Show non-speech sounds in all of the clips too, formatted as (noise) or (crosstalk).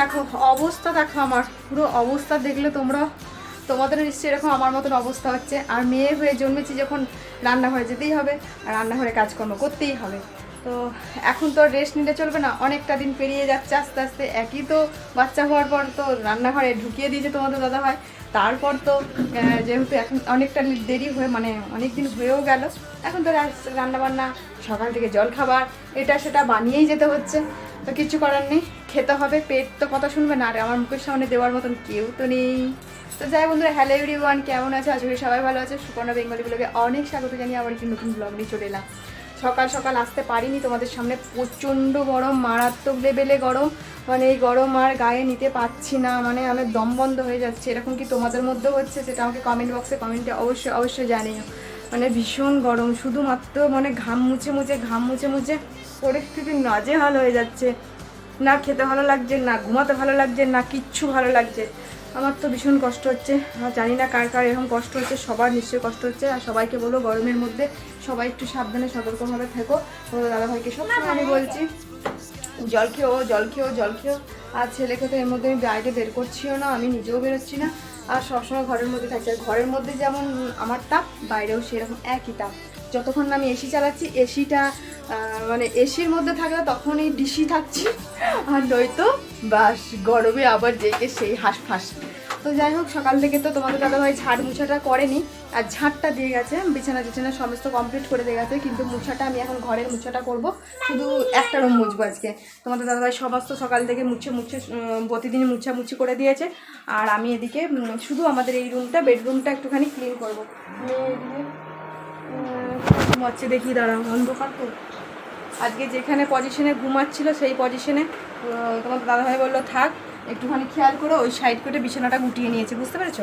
দেখো, অবস্থা দেখো আমার। পুরো অবস্থা দেখলে তোমরা তোমাদের নিশ্চয়ই এরকম আমার মতন অবস্থা হচ্ছে। আর মেয়ে হয়ে জন্মেছি যখন রান্নাঘরে যেতেই হবে, আর রান্নাঘরে কাজকর্ম করতেই হবে। তো এখন তো রেস্ট নিতে চলবে না, অনেকটা দিন পেরিয়ে যাচ্ছে আস্তে আস্তে। একই তো বাচ্চা হওয়ার পর তো রান্নাঘরে ঢুকিয়ে দিয়েছে তোমাদের দাদা ভাই তারপর তো যেহেতু এখন অনেকটা দেরি হয়ে মানে অনেক দিন হয়েও গেল। এখন তো রান্নাবান্না, সকাল থেকে জল খাবার এটা সেটা বানিয়েই যেতে হচ্ছে। তো কিছু করার নেই। খেতে হবে, পেট তো কথা শুনবে না, আর আমার মুখের সামনে দেওয়ার মতন কেউ তো নেই। তো যাই বন্ধুরা হ্যালো এভরিওয়ান কেমন আছে? আজকে সবাই ভালো আছে। সুপর্ণা বেঙ্গলি ব্লগে অনেক স্বাগত জানিয়ে আবার একটি নতুন ব্লগ নিয়ে চলে এলাম। সকাল সকাল আসতে পারিনি, তোমাদের সামনে প্রচণ্ড গরম, মারাত্মক লেভেলে গরম। মানে এই গরম আর গায়ে নিতে পারছি না মানে আমার দম বন্ধ হয়ে যাচ্ছে। এরকম কি তোমাদের মধ্যেও হচ্ছে? সেটা আমাকে কমেন্ট বক্সে কমেন্টে অবশ্যই অবশ্যই জানিও। মানে ভীষণ গরম, শুধুমাত্র মানে ঘাম মুছে মুছে, ঘাম মুছে মুছে পরিস্থিতি নাজেহাল হয়ে যাচ্ছে। না খেতে ভালো লাগছে, না ঘুমাতে ভালো লাগছে, না কিচ্ছু ভালো লাগছে। আমার তো ভীষণ কষ্ট হচ্ছে। জানি না কার কার এরকম কষ্ট হচ্ছে, সবার নিশ্চয়ই কষ্ট হচ্ছে। আর সবাইকে বলব, গরমের মধ্যে সবাই একটু সাবধানে সতর্কভাবে থেকো। দাদাভাইকে সব আমি বলছি, জল খেও জল খেও জল খেও। আর ছেলেকে তো এর মধ্যে আমি বাইরে বের করছিও না, আমি নিজেও বেরোচ্ছি না। আর সবসময় ঘরের মধ্যে থাকছি। আর ঘরের মধ্যে যেমন আমার তাপ বাইরেও সেরকম একই তাপ। যতক্ষণ না আমি এসি চালাচ্ছি এসিটা মানে এসির মধ্যে থাকলে তখনই ডিসি থাকছি। আর নয়তো বাস, গরমে আবার জেগে সেই হাঁস ফাঁস তো যাই হোক, সকাল থেকে তো তোমাদের দাদাভাই ঝাড় মুছাটা করেনি। আর ঝাড়টা দিয়ে গেছে, বিছানা টিছানা সমস্ত কমপ্লিট করে দিয়ে গেছে, কিন্তু মুছাটা আমি এখন ঘরের মুছাটা করব। শুধু একটা রুম মুছবো আজকে। তোমাদের দাদাভাই সমস্ত সকাল থেকে মুছে মুছে প্রতিদিনই মুছামুছি করে দিয়েছে। আর আমি এদিকে শুধু আমাদের এই রুমটা বেডরুমটা একটুখানি ক্লিন করব। ঘুমাচ্ছে দেখি, দাঁড়াও, অন্ধকার তো। আজকে যেখানে পজিশনে ঘুমাচ্ছিল, সেই পজিশনে তোমার দাদাভাই বলল, থাক, একটুখানি খেয়াল করে, ওই সাইড করে বিছানাটা গুটিয়ে নিয়েছে, বুঝতে পেরেছ?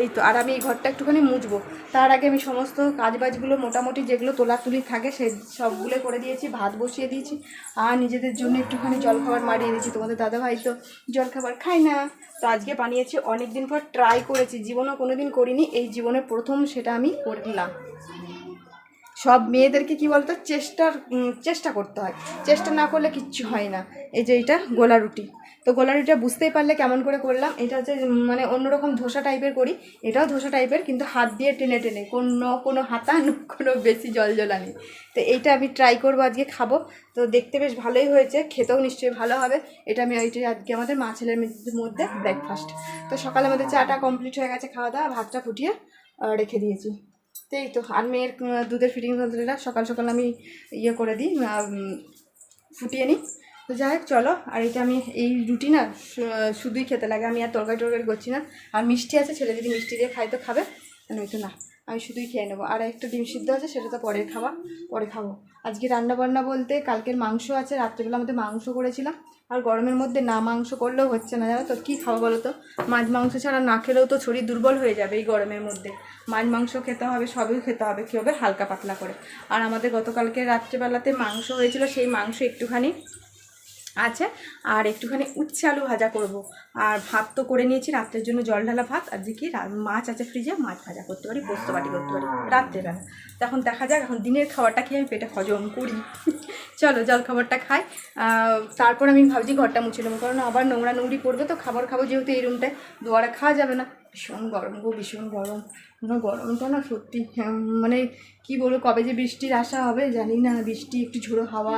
এই তো, আর আমি এই ঘরটা একটুখানি মুছবো। তার আগে আমি সমস্ত কাজবাজগুলো মোটামুটি যেগুলো তোলাতুলি থাকে, সে সবগুলো করে দিয়েছি, ভাত বসিয়ে দিয়েছি, আর নিজেদের জন্য একটুখানি জলখাবার মারিয়ে দিয়েছি। তোমাদের দাদাভাই তো জলখাবার খায় না। তো আজকে বানিয়েছি অনেক দিন পর ট্রাই করেছি, জীবনও কোনো দিন করিনি, এই জীবনে প্রথম সেটা আমি করলাম সব মেয়েদেরকে কি বলতো? চেষ্টার চেষ্টা করতে হয়। চেষ্টা না করলে কিচ্ছু হয় না। এই যে এটা গোলা রুটি। তো গোলা রুটিটা বুঝতেই পারলে কেমন করে করলাম। এটা হচ্ছে মানে অন্যরকম ধোসা টাইপের করি। এটাও ধোসা টাইপের, কিন্তু হাত দিয়ে টেনে টেনে। কোনো কোনো হাতা কোনো বেশি জল জলা নেই। তো এইটা আমি ট্রাই করব, আজকে খাব। তো দেখতে বেশ ভালোই হয়েছে। খেতেও নিশ্চয়ই ভালো হবে। এটা আমি ওইটা আজকে আমাদের মা ছেলের মধ্যে ব্রেকফাস্ট তো সকালে আমাদের চাটা কমপ্লিট হয়ে গেছে খাওয়া দাওয়া, ভাতটা ফুটিয়ে রেখে দিয়েছি। এই তো আর মেয়ের দুধের ফিটিং যন্ত্রটা সকাল সকাল আমি ইয়ে করে দিই ফুটিয়ে নিই। তো যাই হোক, চলো। আর এটা আমি, এই রুটি না শুধুই খেতে লাগে। আমি আর তরকারি টরকারি করছি না। আর মিষ্টি আছে, ছেলে যদি মিষ্টি দিয়ে খাই তো খাবে। নয়তো না। আমি শুধুই খেয়ে নেব। আর একটা ডিম সিদ্ধ আছে, সেটা তো পরে খাওয়া পরে খাব। আজকে রান্না বান্না বলতে কালকের মাংস আছে, রাত্রেবেলা আমাদের মাংস করেছিলাম। আর গরমের মধ্যে না মাংস করলেও হচ্ছে না, জানো তো, কী খাব বলো তো? মাছ মাংস ছাড়া না খেলেও তো শরীর দুর্বল হয়ে যাবে এই গরমের মধ্যে। মাছ মাংস খেতে হবে, সবই খেতে হবে, কী হবে? হালকা পাতলা করে। আর আমাদের গতকালকে রাত্রেবেলাতে মাংস হয়েছিল, সেই মাংস একটুখানি আছে। আর একটুখানি উচ্ছে আলু ভাজা করব। আর ভাত তো করে নিয়েছি, রাত্রের জন্য জল ঢালা ভাত। আর দেখি মাছ আছে ফ্রিজে মাছ ভাজা করতে পারি, পোস্ত বাটি করতে পারি, রাত্রেবেলা। তখন দেখা যাক, এখন দিনের খাবারটা খেয়ে আমি পেটে হজম করি। (laughs) চলো, জল খাবারটা খাই। তারপর আমি ভাবছি ঘরটা মুছে নেব, কারণ আবার নোংরা নোংরি পড়বে তো খাবার খাব যেহেতু এই রুমটায় দুয়ারে খাওয়া যাবে না। ভীষণ গরম গো, ভীষণ গরম। গরমটা না সত্যি মানে কি বলব, কবে যে বৃষ্টির আশা হবে জানি না। বৃষ্টি, একটু ঝোড়ো হাওয়া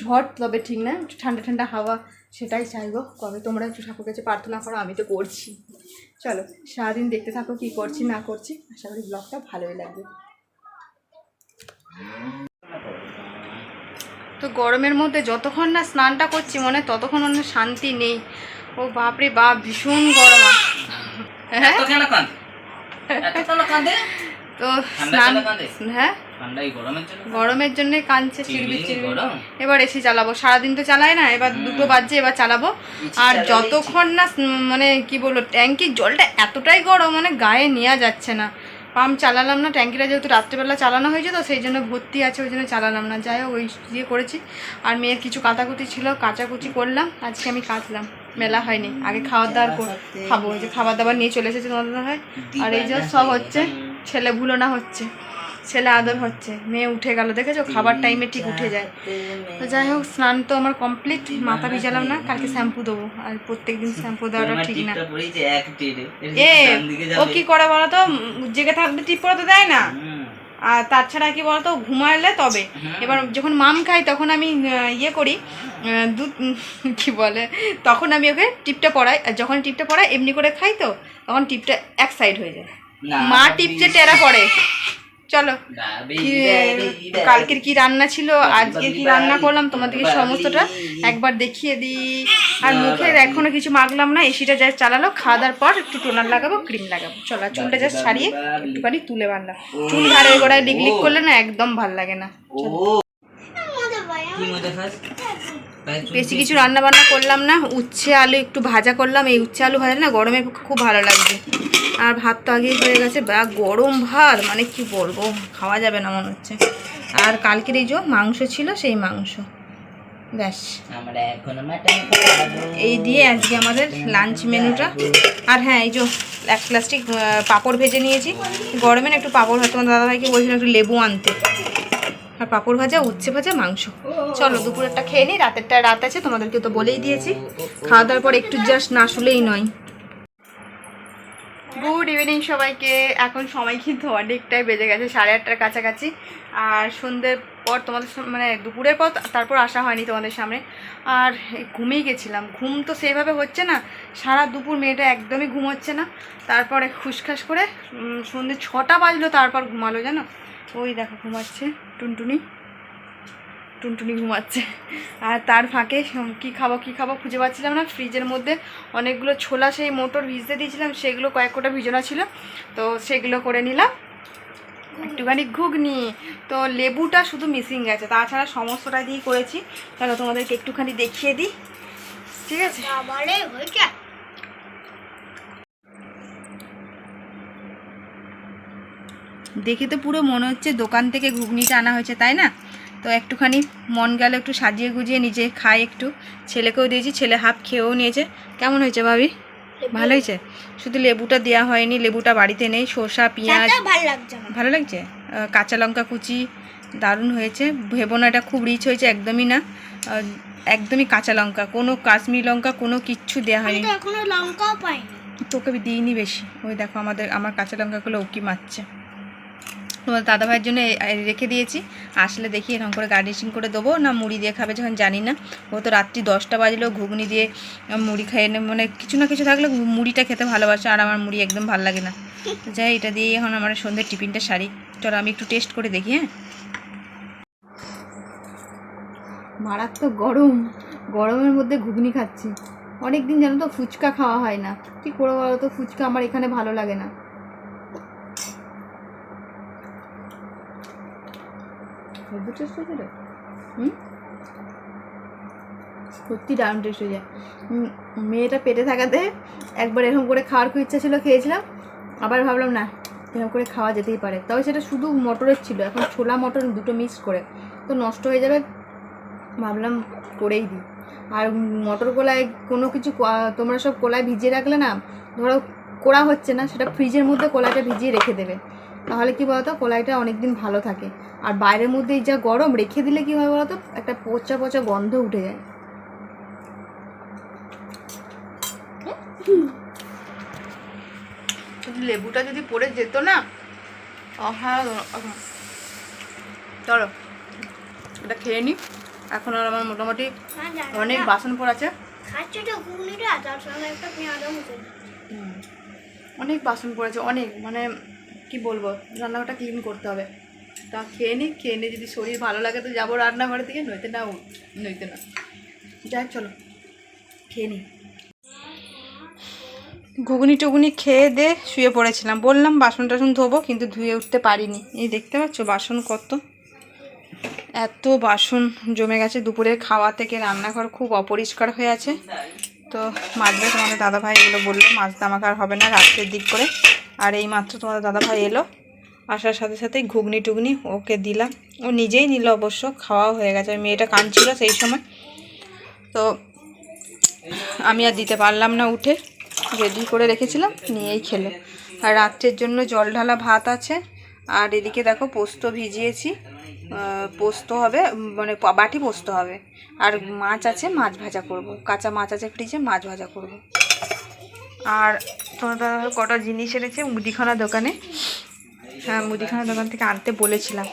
ঝড় তবে ঠিক না, একটু ঠান্ডা ঠান্ডা হাওয়া সেটাই চাইব। কবে তোমরা একটু ঠাকুর কাছে প্রার্থনা করো, আমি তো করছি। চলো, সারাদিন দেখতে থাকো কি করছি, না করছি। আশা করি ব্লগটা ভালোই লাগবে। তো গরমের মধ্যে যতক্ষণ না স্নানটা করছি মনে ততক্ষণ অন্য শান্তি নেই। ও বাপরে বাপ, ভীষণ গরম। হ্যাঁ তো স্নান হ্যাঁ? গরমের জন্য? চিরবির চিরবির এবার এসি চালাবো সারাদিন তো চালাই না এবার দুটো বাজছে এবার চালাবো আর যতক্ষণ না মানে কি বলব ট্যাঙ্কির জলটা এতটাই গরম মানে গায়ে নেওয়া যাচ্ছে না। পাম্প চালালাম না ট্যাঙ্কিটা যেহেতু রাত্রেবেলা চালানো হয়েছে তো সেই জন্য ভর্তি আছে ওই জন্য চালালাম না। যাই হোক ওই দিয়ে করেছি। আর মেয়ের কিছু কাটাকুটি ছিল কাচাকুচি করলাম আজকে আমি কাটলাম মেলা হয়নি আগে খাওয়ার দাওয়ার খাব যে খাবার দাবার নিয়ে চলে এসেছে তোমাদের হয় আর এই যে সব হচ্ছে ছেলে ভুলো না হচ্ছে ছেলে আদর হচ্ছে মেয়ে উঠে গেল দেখেছ? খাবার টাইমে ঠিক উঠে যায়। তো যাই হোক স্নান তো আমার কমপ্লিট মাথা ভিজালাম না কালকে শ্যাম্পু দেবো আর প্রত্যেক দিন শ্যাম্পু দেওয়াটা ঠিক না। এ ও। কি করে বলতো? জেগে থাকলে টিপ করে তো দেয় না। আর তাছাড়া কি বলতো? ঘুমাইলে তবে। এবার যখন মাম খাই তখন আমি ইয়ে করি দুধ কি বলে? তখন আমি ওকে টিপটা পড়াই আর যখন টিপটা পড়াই এমনি করে খাই তো তখন টিপটা এক সাইড হয়ে যায়। মা টিপছে টেরা পড়ে। চলো। কালকের কি রান্না ছিল? আজকে কি রান্না করলাম? তোমাদেরকে সমস্তটা একবার দেখিয়ে দিই। আর মুখে এখনও কিছু মাখলাম না এসিটা যা চালালো খাওয়া দাওয়ার পর একটু টোনার লাগাবো ক্রিম লাগাবো। চলো চুলটা জাস্ট ছাড়িয়ে একটুখানি তুলে বানলাম। চুল ঘাড়ে গোড়ায় লিক লিক করলে না একদম ভালো লাগে না। বেশি কিছু রান্না বান্না করলাম না উচ্ছে আলু একটু ভাজা করলাম এই উচ্ছে আলু ভাজা না গরমে খুব ভালো লাগছে আর ভাত তো আগেই হয়ে গেছে। বা গরম ভাত মানে কি বলব খাওয়া যাবে না মনে হচ্ছে। আর কালকের এই যে মাংস ছিল সেই মাংস। ব্যাস। এই দিয়ে আজকে আমাদের লাঞ্চ মেনুটা আর হ্যাঁ এই যে এক প্লাস্টিক পাঁপড় ভেজে নিয়েছি। গরমে না একটু পাপড় ভাজা। তোমার দাদাভাইকে বলছিলাম একটু লেবু আনতে। আর পাঁপড় ভাজা উচ্ছে ভাজা মাংস। চলো দুপুরেরটা খেয়ে নিই। রাতেরটা রাত আছে তোমাদেরকে তো বলেই দিয়েছি। খাওয়া দাওয়ার পর একটু জাস্ট না শুলেই নয়। গুড ইভিনিং সবাইকে। এখন সময় কিন্তু অনেকটাই বেজে গেছে, সাড়ে আটটার কাছাকাছি। আর সন্ধ্যের পর তোমাদের মানে দুপুরের পর তারপর আসা হয়নি তোমাদের সামনে। আর ঘুমিয়ে গেছিলাম। ঘুম তো সেইভাবে হচ্ছে না। সারা দুপুর মেয়েটা একদমই ঘুম হচ্ছে না। তারপরে খুসখাস করে সন্ধ্যে ছটা বাজলো, তারপর ঘুমালো, জানো? ওই দেখো, ঘুমাচ্ছে টুনটুনি। টুনটুনি ঘুমাচ্ছে। আর তার ফাঁকে কি খাব কি খাব খুঁজে পাচ্ছিলাম না। ফ্রিজের মধ্যে অনেকগুলো ছোলা সেই মোটর ভিজতে দিয়েছিলাম সেগুলো কয়েক কোটা ভিজানো ছিল। তো সেগুলো করে নিলাম। একটুখানি ঘুগনি। তো লেবুটা শুধু মিসিং গেছে তাছাড়া সমস্তটা দিয়েই করেছি। তাহলে তোমাদেরকে একটুখানি দেখিয়ে দিই। ঠিক আছে? দেখে তো পুরো মনে হচ্ছে দোকান থেকে ঘুগনিটা আনা হয়েছে তাই না? তো একটুখানি মন গেল একটু সাজিয়ে গুজিয়ে নিজে খাই একটু। ছেলেকেও দিয়েছি ছেলে হাফ খেয়েও নিয়েছে। কেমন হয়েছে ভাবি? ভালো হয়েছে? শুধু লেবুটা দেওয়া হয়নি লেবুটা বাড়িতে নেই শসা পেঁয়াজ। ভালো লাগছে ভালো লাগছে? কাঁচা লঙ্কা কুচি দারুণ হয়েছে। ভেবো না এটা খুব রিচ হয়েছে একদমই না। একদমই কাঁচা লঙ্কা। কোনো কাশ্মীর লঙ্কা কোনো কিচ্ছু দেওয়া হয়নি। এখনও লঙ্কাও পাইনি। তোকে দিইনি বেশি। ওই দেখো আমাদের আমার কাঁচা লঙ্কাগুলো উকি মারছে। তোমার দাদা ভাইয়ের জন্য রেখে দিয়েছি। আসলে দেখি এরকম করে গার্নিশিং করে দেবো না মুড়ি দিয়ে খাবে যখন জানি না। ও তো রাত্রি দশটা বাজলেও ঘুগনি দিয়ে মুড়ি খাইয়ে নে মানে কিছু না কিছু থাকলে মুড়িটা খেতে ভালোবাসে আর আমার মুড়ি একদম ভালো লাগে না। যাই এটা দিয়ে এখন আমার সন্ধ্যের টিফিনটা সারি। চলো আমি একটু টেস্ট করে দেখি হ্যাঁ? মারাত্মক গরম। গরমের মধ্যে ঘুগনি খাচ্ছি। অনেক দিন তো ফুচকা খাওয়া হয় না। কি করে বলো তো, ফুচকা আমার এখানে ভালো লাগে না। হেভি টেস্ট সত্যি দারুণ টেস্ট হয়ে যায়। মেয়েটা পেটে থাকাতে একবার এরকম করে খাওয়ার খুব ইচ্ছা ছিল, খেয়েছিলাম। আবার ভাবলাম, না, এরকম করে খাওয়া যেতেই পারে। তবে সেটা শুধু মটরের ছিল, এখন ছোলা, মটর দুটো মিক্স করে। তো নষ্ট হয়ে যাবে, ভাবলাম করেই দিই। আর মটর কলায় কোনো কিছু তোমরা সব কলায় ভিজিয়ে রাখলে না, ধরো কোড়া হচ্ছে না, সেটা ফ্রিজের মধ্যে কলাইটা ভিজিয়ে রেখে দেবে। তাহলে কি বলতো কলাইটা অনেক দিন ভালো থাকে। আর বাইরের মধ্যে যা গরম রেখে দিলে কি হয় বলতো একটা পচা পচা গন্ধ উঠে যায়। লেবুটা যদি পড়ে যেত না। চলো এটা খেয়ে নি। এখন আর আমার মোটামুটি অনেক বাসন পেঁয়াজও মুখে অনেক বাসন পড়েছে অনেক। মানে কি বলব? রান্নাঘরটা ক্লিন করতে হবে। তা খেয়ে নিই খেয়ে নিই যদি শরীর ভালো লাগে তো যাব রান্নাঘরের দিকে, নইতে না নইতে না। যাই, চলো। খেয়ে নিই ঘুগনি টুগুনি খেয়ে দে, শুয়ে পড়েছিলাম। বললাম বাসন টাসন ধোবো, কিন্তু ধুয়ে উঠতে পারিনি। এই দেখতে পাচ্ছ বাসন কত? এত বাসন জমে গেছে। দুপুরের খাওয়া থেকে রান্নাঘর খুব অপরিষ্কার হয়ে আছে। তো মাজবে তোমাদের দাদাভাই এগুলো বলল মাজতে আমাকে আর হবে না রাত্রের দিক করে। আর এই মাত্র তোমাদের দাদাভাই এলো। আসার সাথে সাথে ঘুগনি টুগনি ওকে দিলাম। ও নিজেই নিল অবশ্য খাওয়া হয়ে গেছে। মেয়েটা কাঁদছিল সেই সময়। তো আমি আর দিতে পারলাম না উঠে। রেডি করে রেখেছিলাম, নিয়েই খেলো। আর রাত্রের জন্য জল ঢালা ভাত আছে। আর এদিকে দেখো পোস্ত ভিজিয়েছি। পোস্ত হবে মানে বাটি পোস্ত হবে। আর মাছ আছে, মাছ ভাজা করব। কাঁচা মাছ আছে ফ্রিজে মাছ ভাজা করব। আর তোমার কটা জিনিস এনেছে মুদিখানা দোকানে। হ্যাঁ মুদিখানা দোকান থেকে আনতে বলেছিলাম।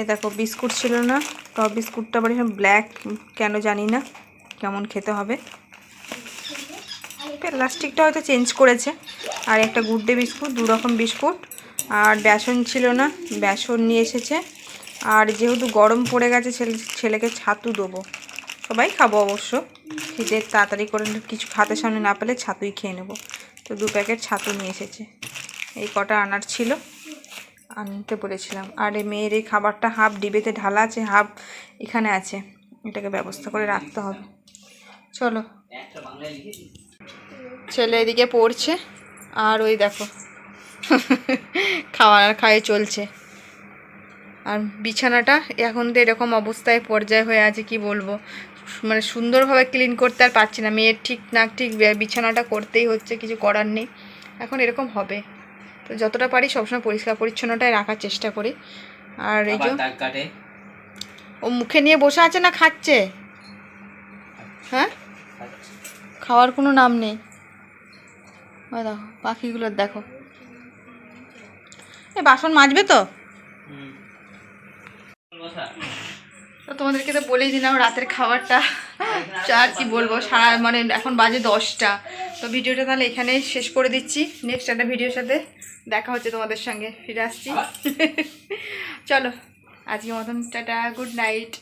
এ দেখো, বিস্কুট ছিল না, তো বিস্কুটটা আবার ব্ল্যাক কেন জানি না, কেমন খেতে হবে। প্লাস্টিকটা হয়তো চেঞ্জ করেছে। আর একটা গুড ডে বিস্কুট, দু রকম বিস্কুট। আর বেসন ছিল না, বেসন নিয়ে এসেছে। আর যেহেতু গরম পড়ে গেছে, ছেলে ছেলেকে ছাতু দেবো। সবাই খাব অবশ্য। খিদে তাড়াতাড়ি করে কিছু খাতে সামনে না পেলে ছাতুই খেয়ে নেব। তো দু প্যাকেট ছাতু নিয়ে এসেছে। এই কটা আনার ছিল। আনতে বলেছিলাম। আর এই মেয়ের এই খাবারটা হাফ ডিবেতে ঢালা আছে, হাফ এখানে আছে। এটাকে ব্যবস্থা করে রাখতে হবে। চলো। ছেলে এদিকে পড়ছে। আর ওই দেখো। খাওয়ার খায়ে চলছে। আর বিছানাটা এখন তো এরকম অবস্থায় পর্যায় হয়ে আছে, কি বলব? মানে সুন্দরভাবে ক্লিন করতে আর পারছি না। মেয়ের ঠিক না ঠিক বিছানাটা করতেই হচ্ছে কিছু করার নেই। এখন এরকম হবে। তো যতটা পারি সবসময় পরিষ্কার পরিচ্ছন্নটাই রাখার চেষ্টা করি। আর এই যে ও মুখে নিয়ে বসে আছে না খাচ্ছে? হ্যাঁ? খাওয়ার কোনো নাম নেই। ওই দেখো পাখিগুলোর দেখো। এ বাসন মাজবে তো? তো তোমাদেরকে তো বলেই দিলাম রাতের খাবারটা। আর কি বলব, সারা মানে এখন বাজে দশটা। তো ভিডিওটা তাহলে এখানেই শেষ করে দিচ্ছি। নেক্সট একটা ভিডিওর সাথে দেখা হচ্ছে তোমাদের সঙ্গে। ফিরে আসছি। চলো আজকে মতন টাটা গুড নাইট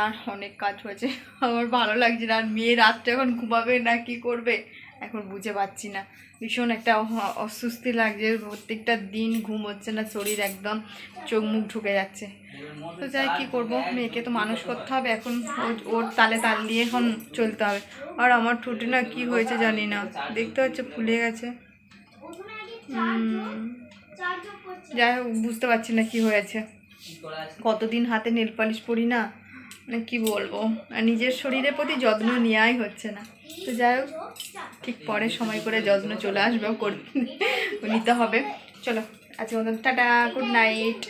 আর অনেক কাজ হয়েছে। আমার ভালো লাগছে না। আর মেয়ে রাত্রে এখন ঘুমাবে না, কি করবে? এখন বুঝে পাচ্ছি না। ভীষণ একটা অস্বস্তি লাগছে, প্রত্যেকটা দিন ঘুম হচ্ছে না, শরীর একদম চোখ মুখ ঢুকে যাচ্ছে। তো যাই, কী করব? মেয়েকে তো মানুষ করতে হবে, এখন ওর- ওর তালে তাল দিয়ে এখন চলতে হবে। আর আমার ঠোঁটে না কী হয়েছে জানি না, দেখতে হচ্ছে ফুলে গেছে। যাই হোক, বুঝতে পারছি না কি হয়েছে। কতদিন হাতে নেল পালিশ পরি না মানে কি বলব? আর নিজের শরীরের প্রতি যত্ন নেওয়াই হচ্ছে না। তো যাই হোক, ঠিক পরে সময় করে যত্ন চলে আসবে করতে নিতে হবে। চলো আজকে মতন টাটা গুড নাইট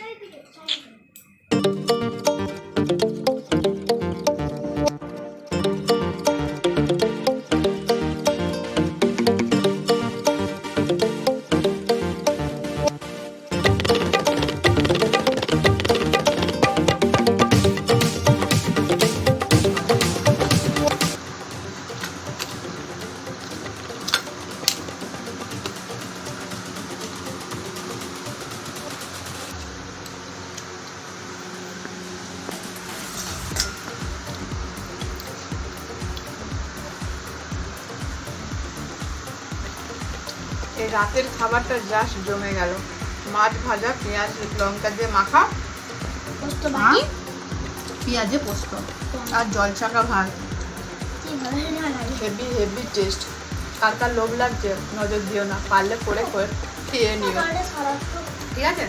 রাতের খাবারটা জাস্ট জমে গেল। মাছ ভাজা পেঁয়াজ লঙ্কা দিয়ে মাখা। পোস্ত ভাজি? পেঁয়াজে পোস্ত। আর জল ছাকা ভাত হেভি হেভি টেস্ট কার কার লোভ লাগছে নজর দিও না। পারলে করে করে খেয়ে নিও। ঠিক আছে?